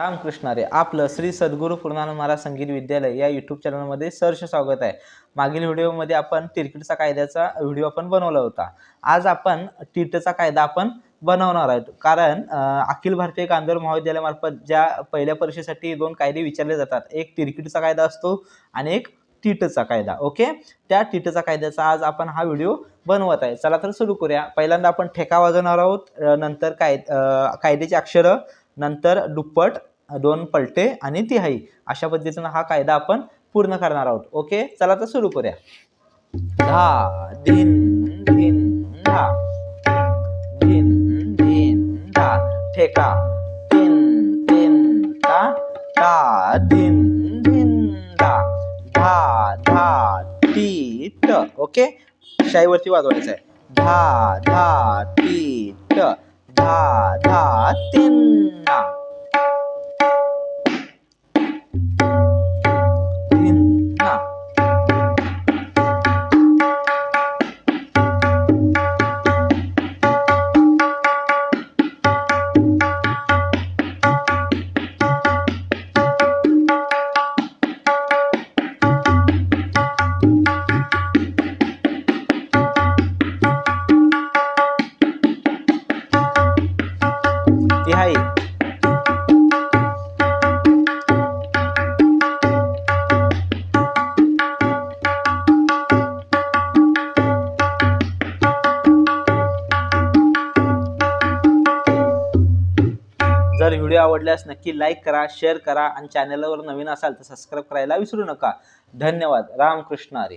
रामकृष्ण रे आपलं श्री सद्गुरू पूर्णानंद महाराज संगीत विद्यालय या यूट्यूब चॅनलमध्ये सहर्ष स्वागत आहे. मागील व्हिडिओमध्ये आपण तिरकीटचा कायद्याचा व्हिडिओ आपण बनवला होता. आज आपण टिटचा कायदा आपण बनवणार आहोत. कारण अखिल भारतीय कांदर महाविद्यालयामार्फत ज्या पहिल्या परीक्षेसाठी दोन कायदे विचारले जातात एक तिरकीटचा कायदा असतो आणि एक टिटचा कायदा ओके? त्या टिटचा कायद्याचा आज आपण हा व्हिडिओ बनवत आहे. चला तर सुरू करूया. पहिल्यांदा आपण ठेका वाजवणार आहोत नंतर काय कायद्याची अक्षरं नंतर दुप्पट दोन पलटे आणि तिहाई. अशा पद्धतीनं हा कायदा आपण पूर्ण करणार आहोत. ओके? चला तर सुरू करूया. धा धिन धिन धा धिन धिन धा ठेका. तिन तिन धा ता धिन धिन धा धा धा टी ट ओके? शाईवरती वाजवायचं आहे धा धा टी ट धा धा तीन तिहाई जर व्हिडिओ आवडल्यास नक्की लाईक करा शेअर करा आणि चॅनलवर नवीन असाल तर सबस्क्राईब करायला विसरू नका. धन्यवाद. रामकृष्ण हरी.